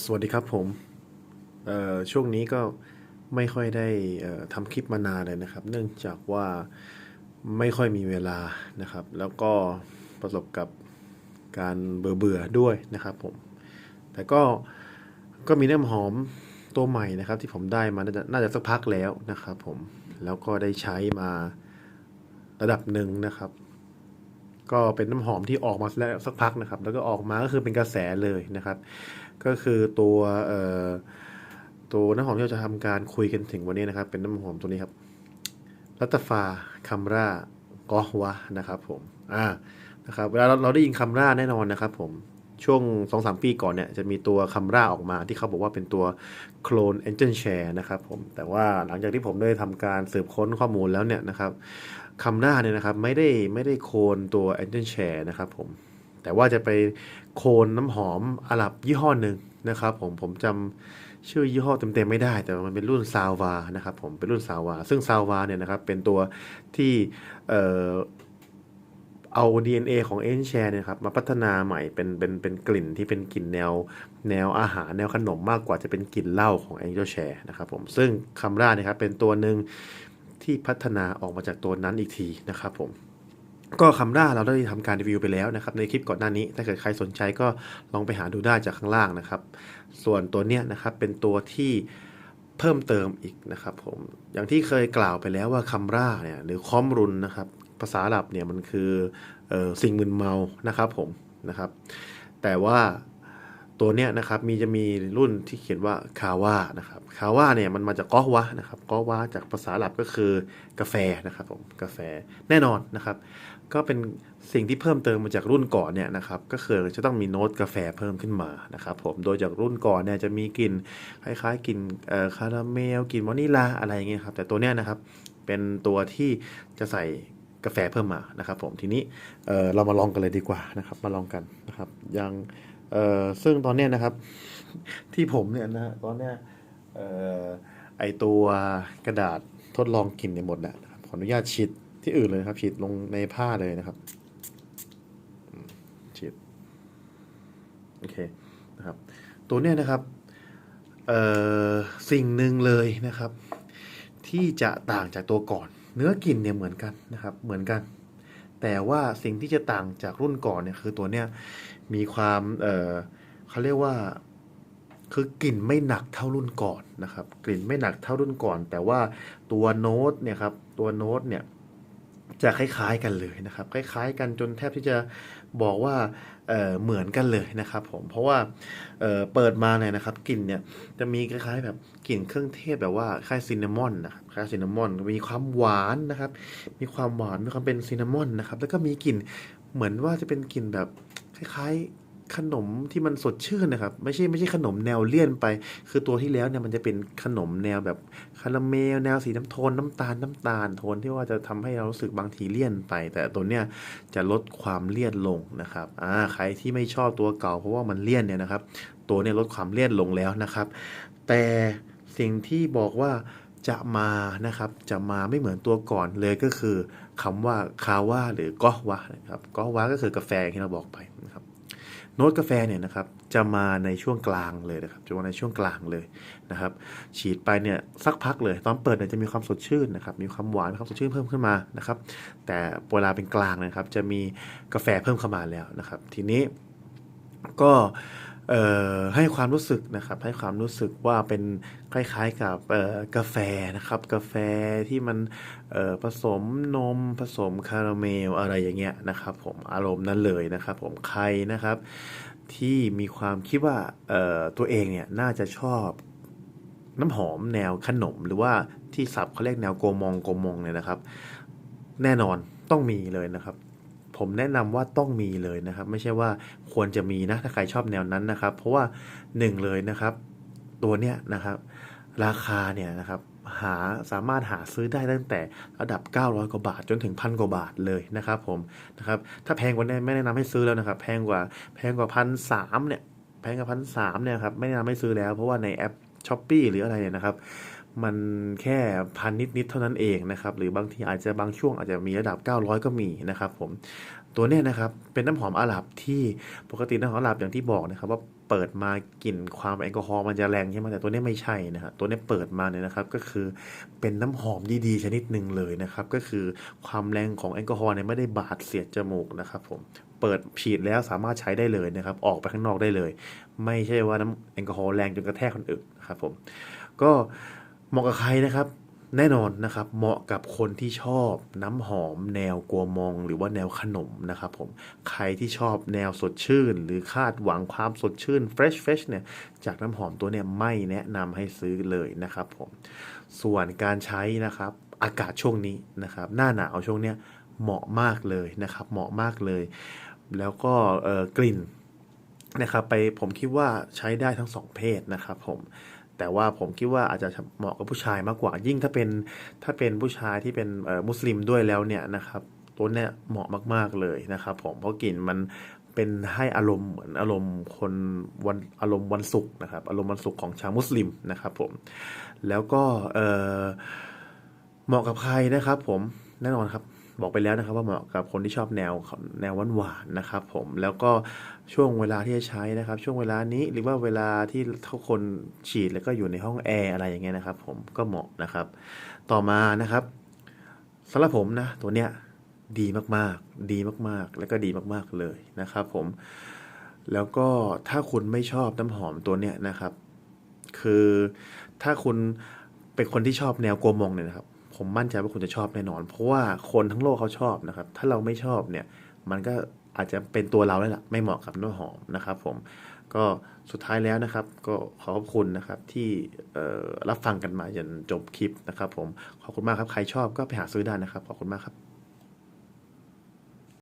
สวัสดีครับผมช่วงนี้ก็ไม่ค่อยได้ทำคลิปมานานเลยนะครับ เนื่องจากว่าไม่ค่อยมีเวลานะครับ แล้วก็ประสบกับการเบื่อเบื่อๆด้วยนะครับผม แต่ก็ก็มีน้ำหอมตัวใหม่นะครับ ที่ผมได้มา น่าจะน่าจะสักพักแล้วนะครับผม แล้วก็ได้ใช้มาระดับหนึ่งนะครับ ก็เป็นน้ำหอมที่ออกมาแล้วสักพักนะครับ แล้วก็ออกมาก็คือเป็นกระแสเลยนะครับ ก็คือตัวเอ่อตัวน้ำหอมที่เราจะทำการคุยกันถึงวันนี้นะครับ เป็นน้ำหอมตัวนี้ครับรัตฟาคัมรากอฮวะนะครับ ผมอ่านะครับเวลาเราเราได้ยินคัมราแน่นอนนะครับ ผม ช่วง2อสปีก่อนเนี่ยจะมีตัวคัมราออกมาที่เขาบอกว่าเป็นตัวโคลน Engine Share นะครับผมแต่ว่าหลังจากที่ผมได้ทำการสืบค้นข้อมูลแล้วเนี่ยนะครับคัมราเนี่ยนะครับไม่ได้ไม่ได้โคลนตัว Engine Share นะครับผมแต่ว่าจะไปโคลนน้ำหอมอาหรับยี่ห้อหนึ่งนะครับผมผมจำชื่อยี่ห้อเต็มๆไม่ได้ แต่มันเป็นรุ่นซาวานะครับผมเป็นรุ่นซาวาซึ่งซาวาเนี่ยนะครับเป็นตัวที่ เอ่อเอา DNA ของเอ็นแชร์เนี่ยครับมาพัฒนาใหม่เป็นเป็นเป็นกลิ่นที่เป็นกลิ่นแนวแนวอาหารแนวขนมมากกว่าจะเป็นกลิ่นเหล้าของ Angel Share นะครับผมซึ่งคัมราเนี่ยครับเป็นตัวหนึ่งที่พัฒนาออกมาจากตัวนั้นอีกทีนะครับผมก็คำร่าเราได้ทำการรีวิวไปแล้วนะครับในคลิปก่อนหน้านี้ ถ้าเกิดใครสนใจก็ลองไปหาดูได้จากข้างล่างนะครับ ส่วนตัวเนี้ยนะครับเป็นตัวที่เพิ่มเติมอีกนะครับผมอย่างที่เคยกล่าวไปแล้วว่าคำร่าเนี่ยหรือคอมรุนนะครับ ภาษาอาหรับเนี่ยมันคือออสิ่งมึนเมานะครับผมนะครับ แต่ว่าตัวเนี้ยนะครับมีจะมีรุ่นที่เขียนว่าคาว่านะครับคาว่าเนี่ยมันมาจากกอวะนะครับกอวะจากภาษาอาหรับก็คือกาแฟนะครับผมกาแฟแน่นอนนะครับ ก็เป็นสิ่งที่เพิ่มเติมมาจากรุ่นก่อนเนี่ยนะครับก็คือจะต้องมีโน้ตกาแฟเพิ่มขึ้นมานะครับผมโดยจากรุ่นก่อนเนี่ยจะมีกลิ่นคล้ายๆกลิ่นคาราเมลกลิ่นวานิลาอะไรอย่างเงี้ยครับแต่ตัวเนี้ยนะครับเป็นตัวที่จะใส่ กาแฟเพิ่มมานะครับผมทีนี้เเรามาลองกันเลยดีกว่านะครับ มาลองกันนะครับอย่างซึ่งตอนนี้นะครับ ที่ผมเนี่ยนะฮะตอนเนี้ยไอตัวกระดาษทดลองกลิ่นเนี่ยหมดแล้วนะขออนุญาตฉีดที่อื่นเลยครับฉีดลงในผ้าเลยนะครับฉีดโอเคนะครับ ตัวเนี้ยนะครับเออสิ่งหนึ่งเลยนะครับ ที่จะต่างจากตัวก่อน เนื้อกลิ่นเนี่ยเหมือนกันนะครับเหมือนกัน แต่ว่าสิ่งที่จะต่างจากรุ่นก่อนเนี่ยคือตัวเนี้ยมีความเออเขาเรียกว่าคือกลิ่นไม่หนักเท่ารุ่นก่อนนะครับ กลิ่นไม่หนักเท่ารุ่นก่อน แต่ว่าตัวโน้ตเนี่ยครับตัวโน้ตเนี่ย จะคล้ายๆกันเลยนะครับ คล้ายๆ กันจนแทบที่จะบอกว่าเเหมือนกันเลยนะครับผมเพราะว่าเเปิดมาเนี่ยนะครับกลิ่นเนี่ยจะมีคล้ายๆแบบกลิ่นเครื่องเทศแบบว่าคล้ายซินนามอนนะครับคล้ายซินนามอนมีความหวานนะครับ มีความหวานมีความเป็นซินนามอนนะครับแล้วก็มีกลิ่นเหมือนว่าจะเป็นกลิ่นแบบคล้ายๆ ขนมที่มันสดชื่นนะครับ ไม่ใช่ไม่ใช่ขนมแนวเลี่ยนไป คือตัวที่แล้วเนี่ยมันจะเป็นขนมแนวแบบคาราเมลแนวสีน้ำโทนน้ำตาลน้ำตาลโทนที่ว่าจะทำให้เรารู้สึกบางทีเลี่ยนไป แต่ตัวเนี้ยจะลดความเลี่ยนลงนะครับอ่าใครที่ไม่ชอบตัวเก่าเพราะว่ามันเลี่ยนเนี่ยนะครับ ตัวเนี้ยลดความเลี่ยนลงแล้วนะครับ แต่สิ่งที่บอกว่าจะมานะครับ จะมาไม่เหมือนตัวก่อนเลยก็คือคำว่าคาว่าหรือกอวะนะครับกอวะก็คือกาแฟอย่างที่เราบอกไป โน้ตกาแฟเนี่ยนะครับจะมาในช่วงกลางเลยนะครับจะมาในช่วงกลางเลยนะครับฉีดไปเนี่ยสักพักเลยตอนเปิดเนี่ยจะมีความสดชื่นนะครับมีความหวานความสดชื่นเพิ่มขึ้นมานะครับแต่เวลาเป็นกลางนะครับจะมีกาแฟเพิ่มเข้ามาแล้วนะครับทีนี้ก็ ให้ความรู้สึกนะครับให้ความรู้สึกว่าเป็นคล้ายๆกับกาแฟนะครับ กาแฟที่มันผสมนมผสมคาราเมลอะไรอย่างเงี้ยนะครับผมอารมณ์นั้นเลยนะครับ ผมใครนะครับ ที่มีความคิดว่าตัวเองเนี่ยน่าจะชอบน้ำหอมแนวขนม หรือว่าที่ศัพท์เขาเรียกแนวโกมองโกมองเนี่ยนะครับ แน่นอนต้องมีเลยนะครับ ผมแนะนำว่าต้องมีเลยนะครับ ไม่ใช่ว่าควรจะมีนะถ้าใครชอบแนวนั้นนะครับ เพราะว่าหนึ่งเลยนะครับ ตัวเนี้ยนะครับ ราคาเนี่ยนะครับหาสามารถหาซื้อได้ตั้งแต่ระดับ 900 กว่าบาทจนถึงพันกว่าบาทเลยนะครับผมนะครับถ้าแพงกว่านี้ไม่แนะนำให้ซื้อแล้วนะครับ แพงกว่าแพงกว่าพันสามเนี่ยแพงกว่าพันสามเนี่ยครับไม่แนะนำให้ซื้อแล้ว เพราะว่าในแอปช้อปปีหรืออะไรเนี่ยนะครับ มันแค่พันนิดๆเท่านั้นเองนะครับหรือบางทีอาจจะบางช่วงอาจจะมีระดับ 900 ก็มีนะครับผมตัวเนี้ยนะครับเป็นน้ำหอมอาหรับที่ปกติน้ำหอมอาหรับอย่างที่บอกนะครับว่าเปิดมากลิ่นความแอลกอฮอล์มันจะแรงใช่ไหมแต่ตัวนี้ไม่ใช่นะฮะตัวนี้เปิดมาเนี่ยนะครับก็คือเป็นน้ำหอมดีๆชนิดหนึ่งเลยนะครับก็คือความแรงของแอลกอฮอล์เนี่ยไม่ได้บาดเสียดจมูกนะครับผมเปิดฉีดแล้วสามารถใช้ได้เลยนะครับออกไปข้างนอกได้เลย ไม่ใช่ว่าน้ำแอลกอฮอล์แรงจนกระแทกคนอื่นนะครับผมก็ เหมาะกับใครนะครับ แน่นอนนะครับ เหมาะกับคนที่ชอบน้ำหอม แนวกัวมองหรือว่าแนวขนมนะครับผมใครที่ชอบแนวสดชื่น หรือคาดหวังความสดชื่น fresh fresh เนี่ยจากน้ำหอมตัวเนี่ยไม่แนะนำให้ซื้อเลยนะครับผมส่วนการใช้นะครับอากาศช่วงนี้นะครับ หน้าหนาวช่วงเนี้ยเหมาะมากเลยนะครับ เหมาะมากเลย แล้วก็กลิ่นนะครับ ไปผมคิดว่าใช้ได้ทั้งสองเพศนะครับผม แต่ว่าผมคิดว่าอาจจะเหมาะกับผู้ชายมากกว่า ยิ่งถ้าเป็นถ้าเป็นผู้ชายที่เป็นมุสลิมด้วยแล้วเนี่ยนะครับตัวเนี้ยเหมาะมาก ๆเลยนะครับผมเพราะกลิ่นมันเป็นให้อารมณ์เหมือนอารมณ์คนวันอารมณ์วันศุกร์นะครับ อารมณ์วันศุกร์ของชาวมุสลิมนะครับผมแล้วก็เหมาะกับใครนะครับผมแน่นอนครับ บอกไปแล้วนะครับว่าเหมาะกับคนที่ชอบแนวแนวหวานๆนะครับผมแล้วก็ช่วงเวลาที่จะใช้นะครับ ช่วงเวลานี้หรือว่าเวลาที่ทุกคนฉีดแล้วก็อยู่ในห้องแอร์อะไรอย่างเงี้ยนะครับ ผมก็เหมาะนะครับ ต่อมานะครับสำหรับผมนะตัวเนี้ยดีมากๆ ดีมากๆ แล้วก็ดีมากๆเลยนะครับผม แล้วก็ถ้าคุณไม่ชอบน้ำหอมตัวเนี้ยนะครับ คือถ้าคุณเป็นคนที่ชอบแนวกัวมองเนี่ยนะครับ ผมมั่นใจว่าคุณจะชอบแน่นอน เพราะว่าคนทั้งโลกเขาชอบนะครับ ถ้าเราไม่ชอบเนี่ย มันก็อาจจะเป็นตัวเราแล้วล่ะ ไม่เหมาะกับน้ำหอมนะครับ ผม ก็สุดท้ายแล้วนะครับ ก็ขอขอบคุณนะครับที่รับฟังกันมาจนจบคลิปนะครับ ผม ขอบคุณมากครับ ใครชอบก็ไปหาซื้อได้นะครับ ขอบคุณมากครับ